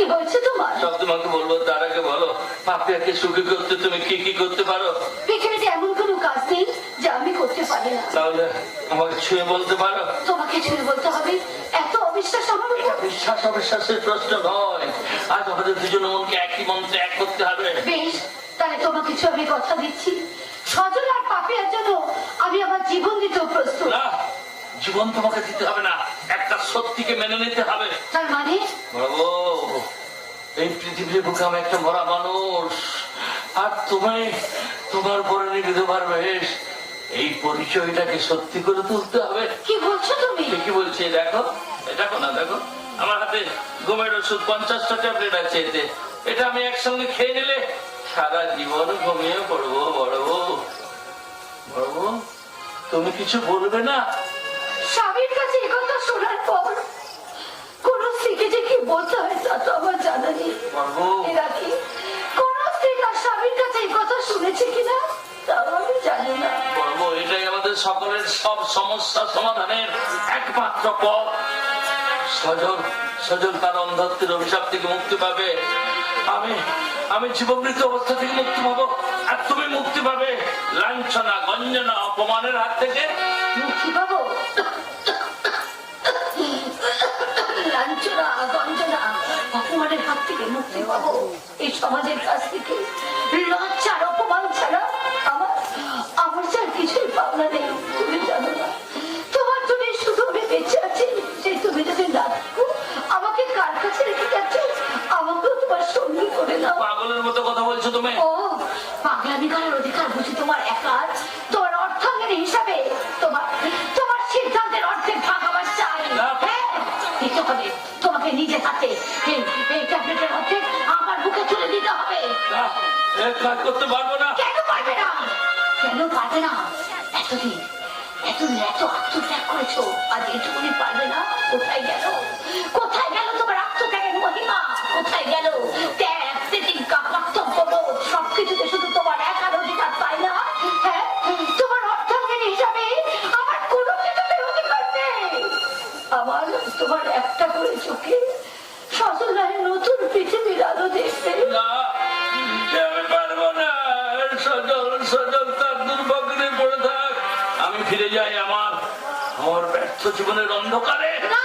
কি হয়েছে তোমার? সব তোমাকে বলব তার আগে বলো পাপিয়াকে সুখী করতে তুমি কি কি করতে পারো? পৃথিবীতে এমন কোনো কাজ নেই যা আমি করতে পারি না। তাহলে আমাকে ছুঁয়ে বলতে পারো? তোমাকে ছুঁয়ে বলতে হবে এত অবিশ্বাস আমার বিশ্বাস অবিশ্বাসের প্রশ্ন নয়। আজ আমাদের দুজন মনকে একই মন্ত্রে এক করতে হবে। বেশ তাহলে তোমাকে আমি কথা দিচ্ছি। সজল আর পাপিয়ার জন্য আমি আমার জীবন দিতেও প্রস্তুত। না জীবন তোমাকে দিতে হবে না একটা সত্যিকে মেনে নিতে হবে। তার মানে? বাবু এই পৃথিবীর বুকে আমি একটা মরা মানুষ। আর তুমি তোমার পরে বিধবার বেশ এই পরিচয়টাকে সত্যি করে তুলতে হবে। কি বলছো তুমি? ঠিকই বলছি দেখো দেখো না দেখো। আমার হাতে ঘুমের ওষুধ পঞ্চাশটা ট্যাবলেট আছে এতে। এটা আমি একসঙ্গে খেয়ে নিলে সারা জীবন ঘুমিয়ে পড়ব বড়বো বড়বো তুমি কিছু বলবে না? স্বামীর কাছে এ কথা শোনার পর কোন স্ত্রীকে যে কি বলতে হয় তা তো আমার জানা নেই। কোন স্ত্রী তার স্বামীর কাছে এই কথা শুনেছে কিনা? তাও আমি জানি না। এটাই আমাদের সকলের সব সমস্যা সমাধানের একমাত্র পথ। সজল সজল তার অন্ধত্বের অভিশাপ থেকে মুক্তি পাবে। আমি আমি জীবনমৃত অবস্থা থেকে মুক্তি পাবো। আর তুমি মুক্তি পাবে। লাঞ্ছনা গঞ্জনা অপমানের হাত থেকে। মুক্তি পাবো? অপমানের হাত থেকে মুক্তি পাবো। এই সমাজের কাছ থেকে লজ্জার অপমান ছাড়া আমার আমার যার কিছুই পাওনা নেই। এতদিন এত করেছ? পারবে না? কোথায় গেল? কোথায় তোমার আত্মত্যাগের মহিমা? কোথায় গেল? ত্যাগ তেতিকা কর্তব্যবোধ সবকিছুতে শুধু তোমার জীবনের অন্ধকারে? না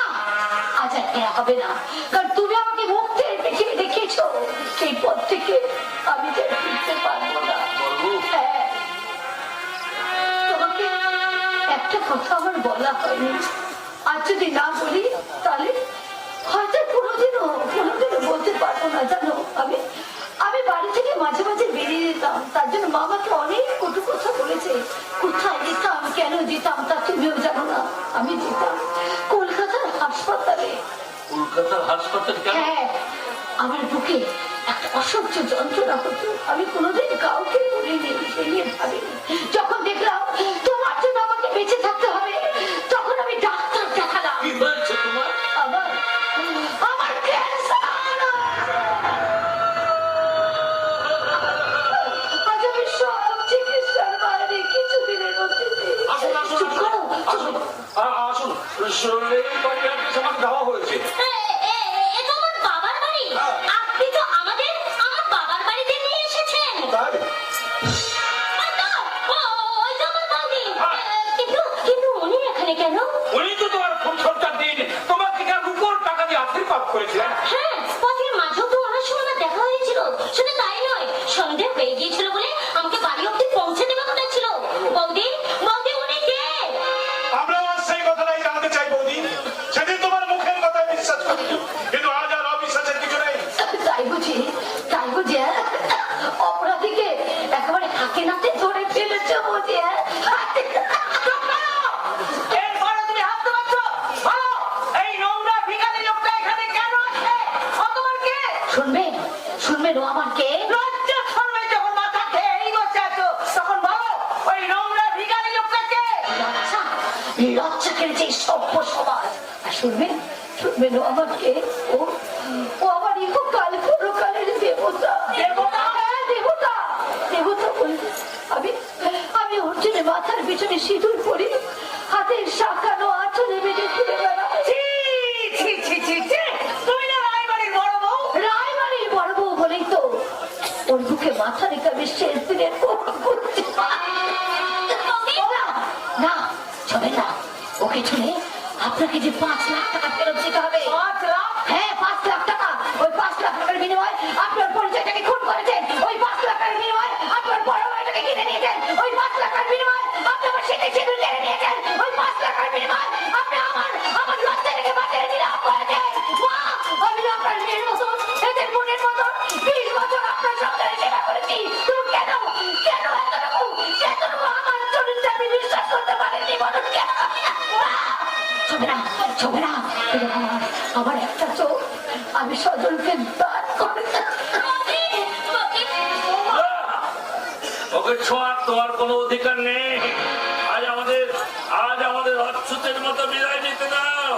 আজ আর হবে না। কারণ তুমি আমাকে মুক্তের পৃথিবী দেখিয়েছ। সেই পথ থেকে আমি যে ফিরতে পারব না। হ্যাঁ। তোমাকে একটা কথা আমার বলা হয়নি। আর যদি না বলি তাহলে কলকাতার হাসপাতাল কেন? হ্যাঁ আমার বুকে একটা অসহ্য যন্ত্রণা হতো। আমি কোনোদিন কাউকে বলিনি, সে নিয়ে ভাবিনি। যখন দেখলাম তোমার জন্য আমাকে বেঁচে থাকতে শরীরে দেওয়া হয়েছে। আপনি তো আমাদের আমার বাবার বাড়িতে নিয়ে এসেছেন। তাই? কেন? উনি তো তোমার দিন। কেন উপর টাকা দিয়ে আশীর্বাদ করেছিলেন? হ্যাঁ পথের মাঝেও তো ওনার সঙ্গে দেখা হয়েছিল। শুধু তাই নয় সন্ধে হয়ে গিয়েছিল বলে আমাকে বাড়ি অব্দি পৌঁছে দেবে কথা ছিল বৌদি শুনবেন ও আমার লজ্জা শরমে যখন মাথা খেয়ে এই বসে আছো তখন বলো ওই নোংরা ভিখারি লোকটা কে? লজ্জা লজ্জা সভ্য সমাজ। আর শুনবেন শুনবেন ও আমার কে? ও ও আমার ইহকাল পরকালের দেবতা। দেবতা? হ্যাঁ দেবতা। দেবতা বলতে আমি আমি ওর জন্য মাথার পিছনে সিঁদুর পরি হাতের শাখানো চলে না। ওকে ছেড়ে আপনাকে যে পাঁচ লাখ টাকা ফেরত দিতে হবে। পাঁচ লাখ? হ্যাঁ পাঁচ লাখ টাকা। ওই পাঁচ লাখ টাকার বিনিময়ে আপনার সজলকে দান করে। ওকে ছোঁয়ার তোমার কোনো অধিকার নেই। আজ আমাদের আজ আমাদের অচ্যুতের মতো বিদায় নিতে দাও।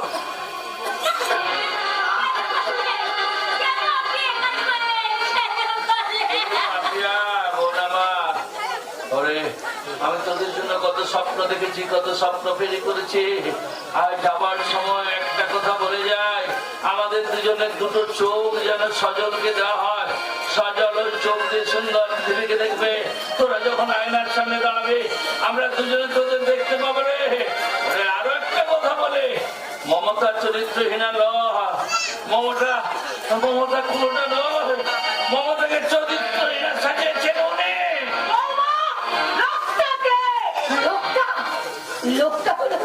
আমি তোদের জন্য কত স্বপ্ন দেখেছি, কত স্বপ্ন ফেরি করেছি। আর যাবার সময় একটা কথা বলে যায়। আমাদের দুজনের দুটো চোখ যেন সজলকে দেওয়া হয়। সজল চোখ দিয়ে সুন্দর পৃথিবীকে দেখবে। তোরা যখন আয়নার সামনে দাঁড়াবে, আমরা দুজনে তোদের দেখতে পাবো রে। আরও একটা কথা বলে মমতা চরিত্রহীনা নয় মমতা মমতা কোনোটা নয়। মমতাকে চরিত্রহীনা সাজিয়েছে লোকটা হলো